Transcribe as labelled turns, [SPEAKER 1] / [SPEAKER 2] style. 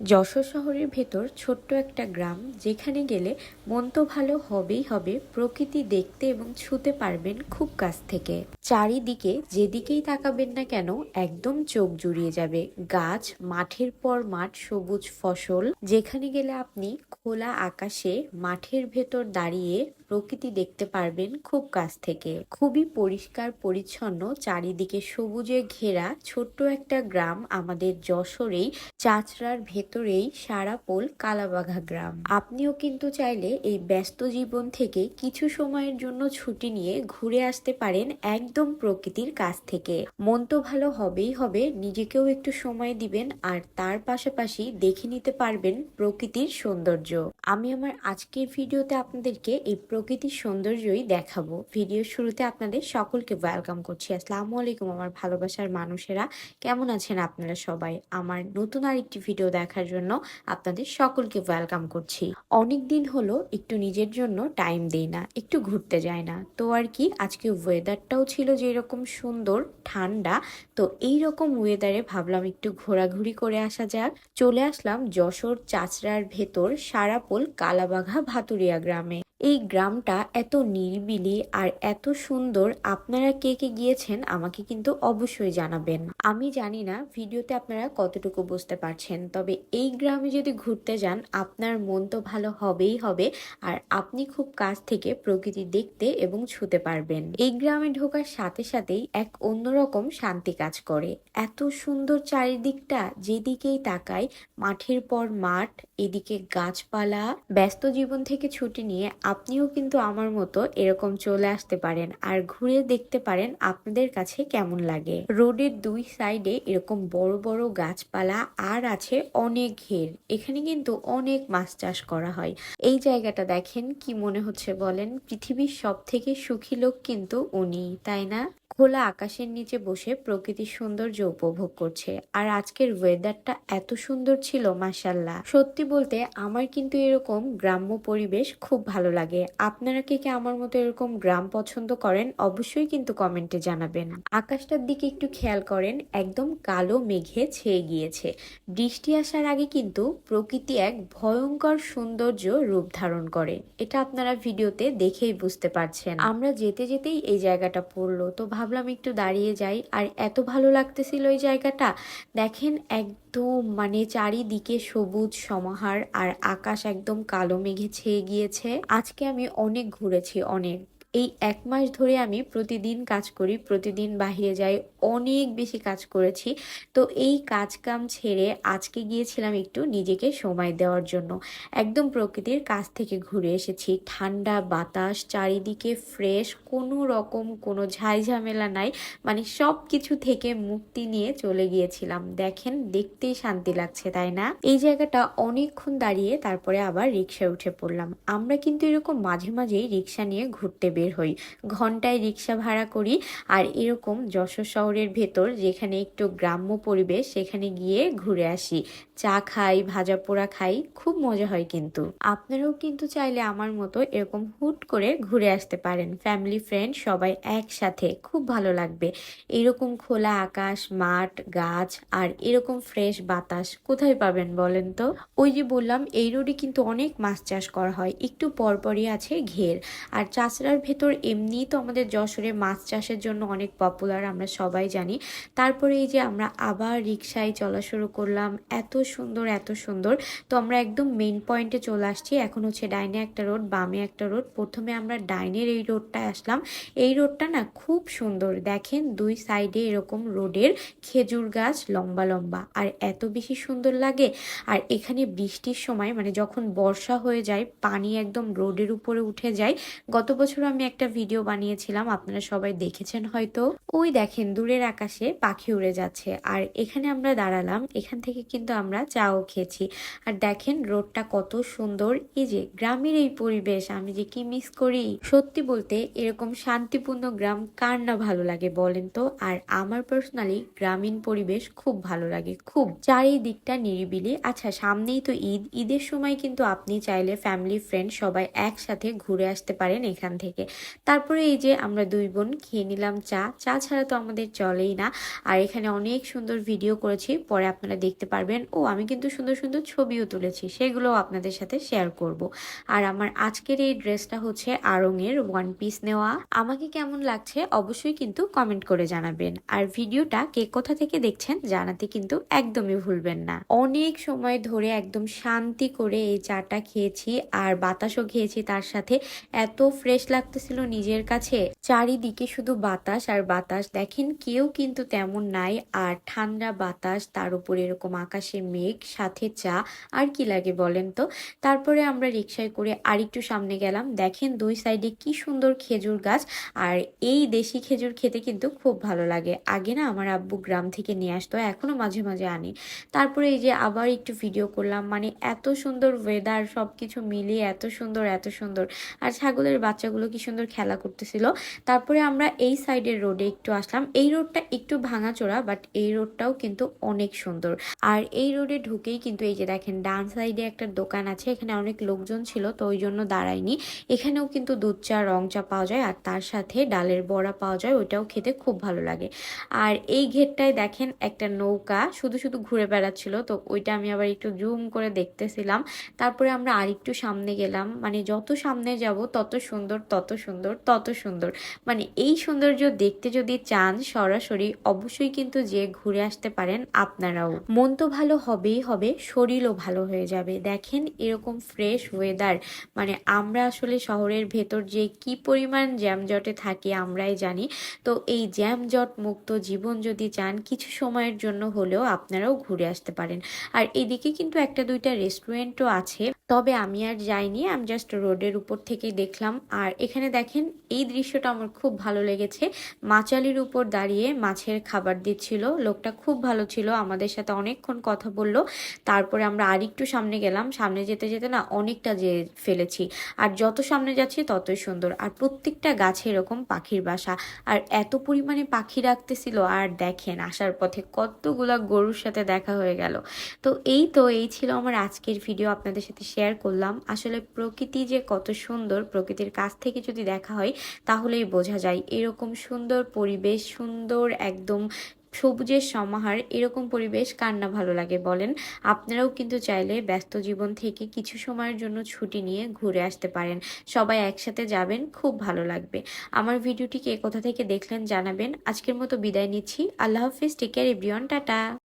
[SPEAKER 1] যশোর শহরের ভেতর ছোট্ট একটা গ্রাম যেখানে গেলে মন তো ভালো হবেই হবে, প্রকৃতি দেখতে এবং ছুতে পারবেন খুব কাছ থেকে। চারিদিকে যেদিকেই তাকাবেন না কেন একদম চোখ জুড়িয়ে যাবে। গাছ, মাঠের পর মাঠ, সবুজ ফসল। যেখানে গেলে আপনি খোলা আকাশে মাঠের ভেতর দাঁড়িয়ে প্রকৃতি দেখতে পারবেন খুব কাছ থেকে। খুবই পরিষ্কার, পরিচ্ছন্ন, চারিদিকে সবুজে ঘেরা ছোট্ট একটা গ্রাম আমাদের যশোরেই, চাচড়ার ভেতরেই সারাপোল কালাবাঘা গ্রাম। আপনিও কিন্তু চাইলে এই ব্যস্ত জীবন থেকে কিছু সময়ের জন্য ছুটি নিয়ে ঘুরে আসতে পারেন একদম প্রকৃতির কাছ থেকে। মন তো ভালো হবেই হবে, নিজেকেও একটু সময় দিবেন আর তার পাশাপাশি দেখে নিতে পারবেন প্রকৃতির সৌন্দর্য। আমি আমার আজকের ভিডিওতে আপনাদেরকে এই প্রকৃতির সৌন্দর্যই দেখাবো। ভিডিওর শুরুতে আপনাদের সকলকে ওয়েলকাম করছি। আসসালামু আলাইকুম আমার ভালোবাসার মানুষেরা। কেমন আছেন আপনারা সবাই? আমার নতুন আরেকটি ভিডিও দেখার জন্য আপনাদের সকলকে ওয়েলকাম করছি। অনেক দিন হলো একটু নিজের জন্য টাইম দেই না, একটু ঘুরতে যাই না। তো আর কি, আজকে ওয়েদারটাও ছিল যে এরকম সুন্দর, ঠান্ডা। তো এই রকম ওয়েদারে ভাবলাম একটু ঘোরাঘুরি করে আসা যাক। চলে আসলাম যশোর চাচড়ার ভেতর সারাপোল কালাবাঘা ভাতুরিয়া গ্রামে। এই গ্রামটা এত নিরিবিলি আর এত সুন্দর, আপনারা কে কে গিয়েছেন আমাকে কিন্তু অবশ্যই জানাবেন। আমি জানি না ভিডিওতে আপনারা কতটুকু বুঝতে পারছেন, তবে এই গ্রামে যদি ঘুরতে যান, আপনার মন তো ভালো হবেই হবে আর আপনি খুব কাছ থেকে প্রকৃতি দেখতে এবং ছুতে পারবেন। এই গ্রামে ঢোকার সাথে সাথেই এক অন্যরকম শান্তি কাজ করে। এত সুন্দর চারিদিকটা যেদিকেই তাকাই, মাঠের পর মাঠ, এদিকে গাছপালা, ব্যস্ত জীবন থেকে ছুটি নিয়ে আপনিও কিন্তু আমার মতো এরকম চলে আসতে পারেন আর ঘুরে দেখতে পারেন আপনাদের কাছে কেমন লাগে। রোডের দুই সাইডে এরকম বড় বড় গাছপালা আর আছে অনেক ঘের। এখানে কিন্তু অনেক মাছ চাষ করা হয়। এই জায়গাটা দেখেন কি মনে হচ্ছে বলেন? পৃথিবীর সব থেকে সুখী লোক কিন্তু উনি, তাই না? খোলা আকাশের নিচে বসে প্রকৃতির সৌন্দর্য উপভোগ করছে। আর আজকের ওয়েদারটা এত সুন্দর ছিল মাসাল্লাহ সত্যি বলতে আমার কিন্তু এরকম গ্রাম্য পরিবেশ খুব ভালো লাগে। আপনারা কে কে আমার মতো এরকম গ্রাম পছন্দ করেন, অবশ্যই কিন্তু কমেন্টে জানাবেন। আকাশটার দিকে একটু খেয়াল করেন, একদম কালো মেঘে ছেয়ে গিয়েছে। বৃষ্টি আসার আগে কিন্তু প্রকৃতি এক ভয়ঙ্কর সৌন্দর্য রূপ ধারণ করে। এটা আপনারা ভিডিওতে দেখেই বুঝতে পারছেন। আমরা যেতে যেতেই এই জায়গাটা পড়ল। তো ভাবলাম একটু দাঁড়িয়ে যাই। আর এত ভালো লাগতেছিল ওই জায়গাটা। দেখেন একদম মানে চারিদিকে সবুজ সমাহার আর আকাশ একদম কালো মেঘে ছেয়ে গিয়েছে। আজকে আমি অনেক ঘুরেছি অনেক। এই এক মাস ধরে আমি প্রতিদিন কাজ করি, প্রতিদিন বাহিরে যাই, অনেক বেশি কাজ করেছি। তো এই কাজ কাম ছেড়ে আজকে গিয়েছিলাম একটু নিজেকে সময় দেওয়ার জন্য। একদম প্রকৃতির কাছ থেকে ঘুরে এসেছি। ঠান্ডা বাতাস, চারিদিকে ফ্রেশ কোনো রকম কোনো ঝাইঝামেলা নাই। মানে সব কিছু থেকে মুক্তি নিয়ে চলে গিয়েছিলাম। দেখেন, দেখতেই শান্তি লাগছে, তাই না? এই জায়গাটা অনেকক্ষণ দাঁড়িয়ে তারপরে আবার রিক্সায় উঠে পড়লাম। আমরা কিন্তু এরকম মাঝে মাঝেই রিক্সা নিয়ে ঘুরতে হই। ঘন্টায় রিক্সা ভাড়া করি আর এরকম যশোর শহরের ভেতর যেখানে একটু গ্রাম্য পরিবেশ সেখানে গিয়ে ঘুরে আসি। চা খাই, ভাজা পোড়া খাই, খুব মজা হয় কিন্তু। আপনারাও কিন্তু চাইলে আমার মতো এরকম হুট করে ঘুরে আসতে পারেন। ফ্যামিলি, ফ্রেন্ড সবাই একসাথে, খুব ভালো লাগবে। এরকম খোলা আকাশ, মাঠ, গাছ আর এরকম ফ্রেশ বাতাস কোথায় পাবেন বলেন তো? ওই যে বললাম, এই রোডে কিন্তু অনেক মাছ চাষ করা হয়। একটু পরপরই আছে ঘের। আর চাষড়ার ভেতর এমনিই তো আমাদের যশোরে মাছ চাষের জন্য অনেক পপুলার আমরা সবাই জানি। তারপরে এই যে আমরা আবার রিক্সায় চলা শুরু করলাম, এত সুন্দর এত সুন্দর। তো আমরা একদম মেন পয়েন্টে চলে আসছি, এখন হচ্ছে ডাইনে একটা রোড বামে একটা রোড প্রথমে আমরা ডাইনের এই রোডটায় আসলাম। এই রোডটা না খুব সুন্দর, দেখেন দুই সাইডে এরকম রোডের খেজুর গাছ লম্বা লম্বা, আর এত বেশি সুন্দর লাগে। আর এখানে বৃষ্টির সময় মানে যখন বর্ষা হয়ে যায়, পানি একদম রোডের উপরে উঠে যায়। গত বছর আমি একটা ভিডিও বানিয়েছিলাম, আপনারা সবাই দেখেছেন হয়তো। ওই দেখেন, দূরের আকাশে পাখি উড়ে যাচ্ছে। আর এখানে আমরা দাঁড়ালাম, এখান থেকে কিন্তু আমরা চাও খেয়েছি। আর দেখেন রোডটা কত সুন্দর। এই যে গ্রামের এই পরিবেশ, আমি যে কি মিস করি? সত্যি বলতে, এরকম শান্তিপূর্ণ গ্রাম কার না ভালো লাগে বলেন তো? আর আমার পার্সোনালি গ্রামীণ পরিবেশ খুব ভালো লাগে, খুব। চারিদিকটা নিরিবিলি। আচ্ছা সামনেই তো ঈদ। ঈদের সময় কিন্তু আপনি চাইলে ফ্যামিলি ফ্রেন্ড সবাই একসাথে ঘুরে আসতে পারেন এখান থেকে। তারপরে এই যে আমরা দুই বোন খেয়ে নিলাম চা। চা ছাড়া তো আমাদের চলেই না। আর এখানে অনেক সুন্দর ভিডিও করেছি, পরে আপনারা দেখতে পারবেন। ও, আমি কিন্তু সুন্দর সুন্দর ছবিও তুলেছি সেগুলো আপনাদের সাথে শেয়ার করব। আর আমার আজকের এই ড্রেসটা হচ্ছে আড়ংয়ের ওয়ান পিস নেওয়া। আমাকে কেমন লাগছে অবশ্যই কিন্তু কমেন্ট করে জানাবেন। আর ভিডিওটা কে কোথা থেকে দেখছেন জানাতে কিন্তু একদমই ভুলবেন না। অনেক সময় ধরে একদম শান্তি করে এই চাটা খেয়েছি, আর বাতাসও খেয়েছি তার সাথে। এত ফ্রেশ লাগতেছিল নিজের কাছে, চারিদিকে শুধু বাতাস আর বাতাস। দেখেন কেউ কিন্তু তেমন নাই আর ঠান্ডা বাতাস, তার উপর এরকম আকাশে মেঘ, সাথে চা, আর কি লাগে বলেন তো? তারপরে আমরা রিক্সায় করে আরেকটু সামনে গেলাম। দেখেন দুই সাইডে কি সুন্দর খেজুর গাছ আর এই দেশি খেজুর খেতে কিন্তু খুব ভালো লাগে। আগে না আমার আব্বু গ্রাম থেকে নিয়ে আসতো, এখনও মাঝে মাঝে আনি। তারপরে এই যে আবার একটু ভিডিও করলাম মানে এত সুন্দর ওয়েদার সব কিছু মিলিয়ে এত সুন্দর এত সুন্দর। আর ছাগলের বাচ্চাগুলো কি সুন্দর খেলা করতেছিল। তারপরে আমরা এই সাইডের রোডে একটু আসলাম। এই রোডটা একটু ভাঙাচোরা বাট এই রোডটাও কিন্তু অনেক সুন্দর। আর এই রোডে ঢুকেই কিন্তু এই যে দেখেন, ডান সাইডে একটা দোকান আছে, এখানে অনেক লোকজন ছিল, তো ওই জন্য দাঁড়ায়নি। এখানেও কিন্তু দুধ চা রং চা পাওয়া যায়, আর তার সাথে ডালের বড়া পাওয়া যায়, ওইটাও খেতে খুব ভালো লাগে। আর এই ঘেরটায় দেখেন একটা নৌকা, শুধু শুধু ঘুরে বেড়াচ্ছিল, তো ওইটা আমি আবার একটু জুম করে দেখতেছিলাম। তারপরে আমরা আরেকটু সামনে গেলাম মানে যত সামনে যাব, তত সুন্দর, তত সুন্দর, তত সুন্দর। মানে এই সৌন্দর্য দেখতে যদি চান সরাসরি, অবশ্যই কিন্তু যে ঘুরে আসতে পারেন আপনারাও। মন তো ভালো হবেই হবে, শরীরও ভালো হয়ে যাবে। দেখেন এরকম ফ্রেশ ওয়েদার মানে আমরা আসলে শহরের ভেতর যে কি পরিমাণ জ্যামজটে থাকি আমরাই জানি। তো এই জ্যামজট মুক্ত জীবন যদি চান, কিছু সময়ের জন্য হলেও আপনারাও ঘুরে আসতে পারেন। আর এদিকে কিন্তু একটা দুইটা রেস্টুরেন্টও আছে। তবে আমি আর যাইনি আমি জাস্ট রোডের উপর থেকে দেখলাম। আর এখানে দেখেন, এই দৃশ্যটা আমার খুব ভালো লেগেছে। মাচালির উপর দাঁড়িয়ে মাছের খাবার দিচ্ছিল। লোকটা খুব ভালো ছিল, আমাদের সাথে অনেকক্ষণ কথা বলল। তারপরে আমরা আরেকটু সামনে গেলাম। সামনে যেতে যেতে না অনেকটা যে ফেলেছি। আর যত সামনে যাচ্ছি, ততই সুন্দর। আর প্রত্যেকটা গাছে এরকম পাখির বাসা। আর এত পরিমাণে পাখি রাখতেছিল, আর দেখেন, আসার পথে কতগুলা গরুর সাথে দেখা হয়ে গেল। তো এই তো, এই ছিল আমার আজকের ভিডিও আপনাদের সাথে শেয়ার করলাম। আসলে প্রকৃতি যে কত সুন্দর, প্রকৃতির কাছ থেকে যদি দেখা হয়, তাহলেই বোঝা যায়। এরকম সুন্দর পরিবেশ, সুন্দর একদম সবুজের সমাহার, এরকম পরিবেশ কার না ভালো লাগে বলেন? আপনারাও কিন্তু চাইলে ব্যস্ত জীবন থেকে কিছু সময়ের জন্য ছুটি নিয়ে ঘুরে আসতে পারেন। সবাই একসাথে যাবেন, খুব ভালো লাগবে। আমার ভিডিওটি কে কোথা থেকে দেখলেন জানাবেন। আজকের মতো বিদায় নিচ্ছি। আল্লাহ হাফিজ টেক কেয়ার এভরিওয়ান টাটা।